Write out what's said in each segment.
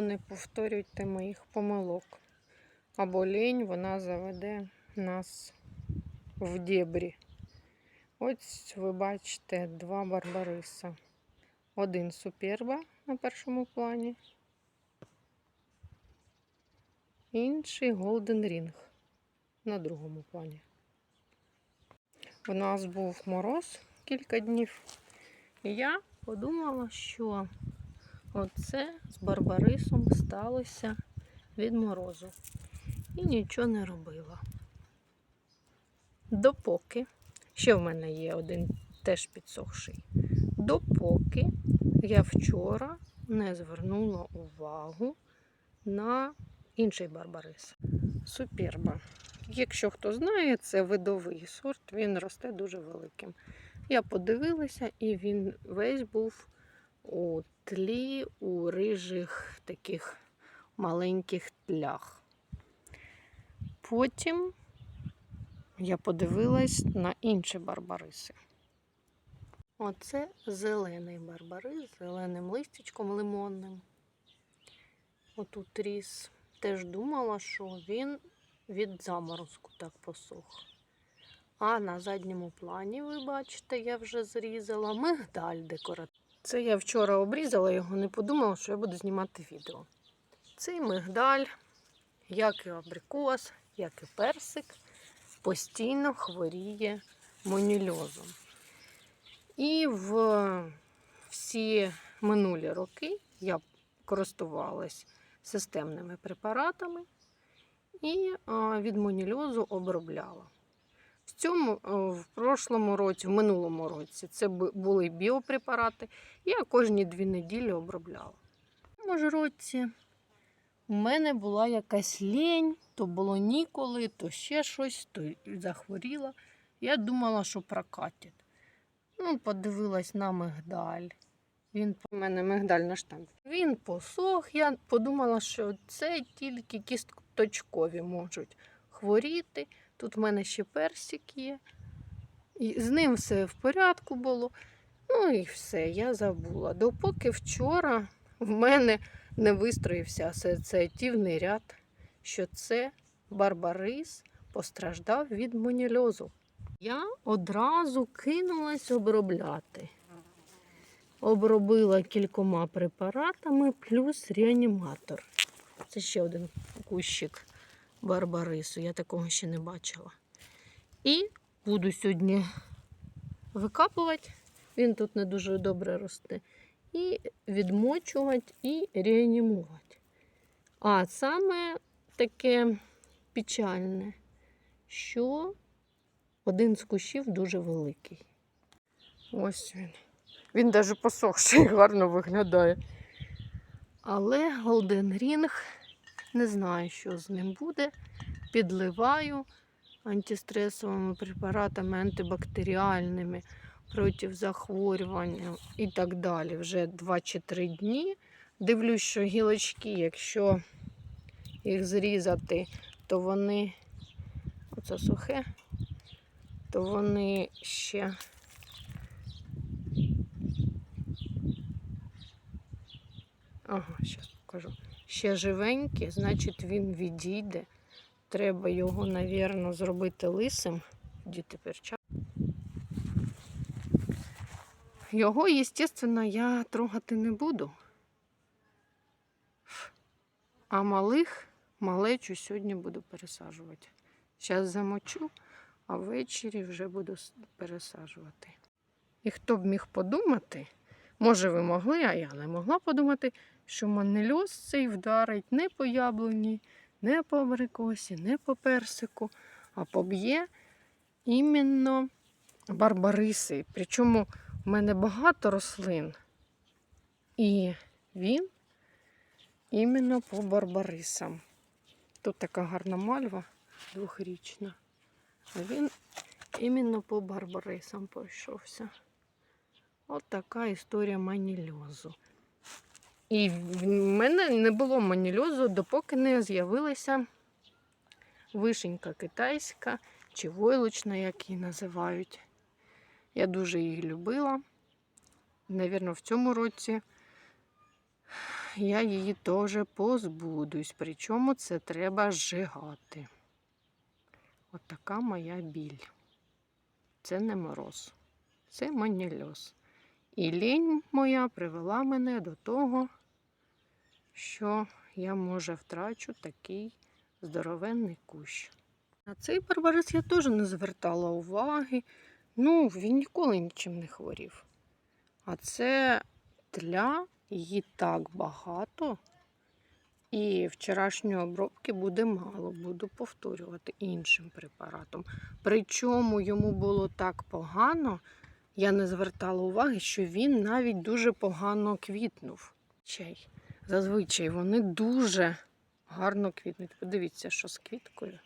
Не повторюйте моїх помилок. Або лінь вона заведе нас в дєбрі. Ось ви бачите два барбариса. Один суперба на першому плані. Інший Голден Рінг на другому плані. У нас був мороз кілька днів. І я подумала, що оце з Барбарисом сталося від морозу. І нічого не робила. Допоки, ще в мене є один теж підсохший. Допоки я вчора не звернула увагу на інший барбарис. Суперба. Якщо хто знає, це видовий сорт, він росте дуже великим. Я подивилася, і він весь був у тлі, у рижих таких маленьких тлях. Потім я подивилась на інші барбариси. Оце зелений барбарис з зеленим листячком лимонним. Отут ріс. Теж думала, що він від заморозку так посох. А на задньому плані, ви бачите, я вже зрізала мигдаль декоративний. Це я вчора обрізала його, не подумала, що я буду знімати відео. Цей мигдаль, як і абрикос, як і персик, постійно хворіє монільозом. І в всі минулі роки я користувалась системними препаратами і від монільозу обробляла. В цьому, в прошлому році, в минулому році, це були біопрепарати. Я кожні дві неділі обробляла. В цьому році у мене була якась лінь, то було ніколи, то ще щось, то захворіла. Я думала, що прокатить. Ну, подивилась на мигдаль. Він у мене мигдаль на штампі. Він посох. Я подумала, що це тільки кісточкові можуть хворіти. Тут в мене ще персик є. І з ним все в порядку було. Ну і все, я забула. Допоки вчора в мене не вистроївся асоціативний ряд, що це барбарис постраждав від монільозу. Я одразу кинулась обробляти. Обробила кількома препаратами плюс реаніматор. Це ще один кущик барбарису. Я такого ще не бачила. І буду сьогодні викапувати. Він тут не дуже добре росте. І відмочувати, і реанімувати. А саме таке печальне, що один з кущів дуже великий. Ось він. Він навіть посохший, гарно виглядає. Але Golden Ring, не знаю, що з ним буде. Підливаю антистресовими препаратами, антибактеріальними проти захворювання і так далі. Вже 2 чи 3 дні. Дивлюсь, що гілочки, якщо їх зрізати, то вони, оце сухе, то вони ще Ага, зараз покажу. Ще живенький, значить він відійде. Треба його, навірно, зробити лисим. Діти перча. Його, звісно, я трогати не буду. А малих, малечу сьогодні буду пересаджувати. Зараз замочу, а ввечері вже буду пересаджувати. І хто б міг подумати, може ви могли, а я не могла подумати, що манельоз цей вдарить не по яблуні, не по абрикосі, не по персику, а поб'є іменно барбариси. Причому в мене багато рослин. І він іменно по барбарисам. Тут така гарна мальва двохрічна. А він іменно по барбарисам пройшовся. От така історія манільозу. І в мене не було манільозу, допоки не з'явилася вишенька китайська чи войлочна, як її називають. Я дуже її любила. Навірно, в цьому році я її теж позбудусь. Причому це треба зжигати. От така моя біль. Це не мороз, це манільоз. І лінь моя привела мене до того, що я, може, втрачу такий здоровенний кущ. На цей барбарис я теж не звертала уваги. Ну, він ніколи нічим не хворів. А це тля, її так багато. І вчорашньої обробки буде мало, буду повторювати іншим препаратом. Причому йому було так погано, я не звертала уваги, що він навіть дуже погано квітнув. Чай. Зазвичай вони дуже гарно квітнуть. Подивіться, що з квіткою,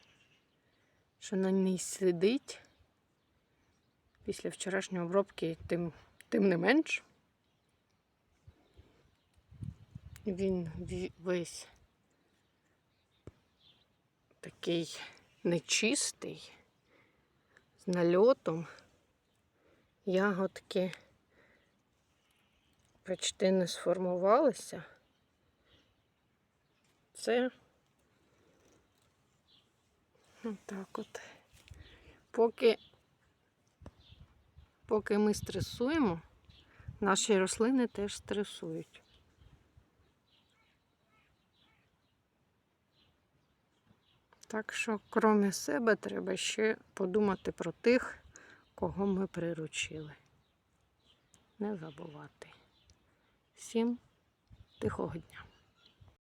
що на ній сидить після вчорашньої обробки, тим, тим не менш. Він весь такий нечистий, з нальотом. Ягодки почти не сформувалися. Це так от. Поки, поки ми стресуємо, наші рослини теж стресують. Так що, крім себе, треба ще подумати про тих, кого ми приручили. Не забувати. Всім тихого дня.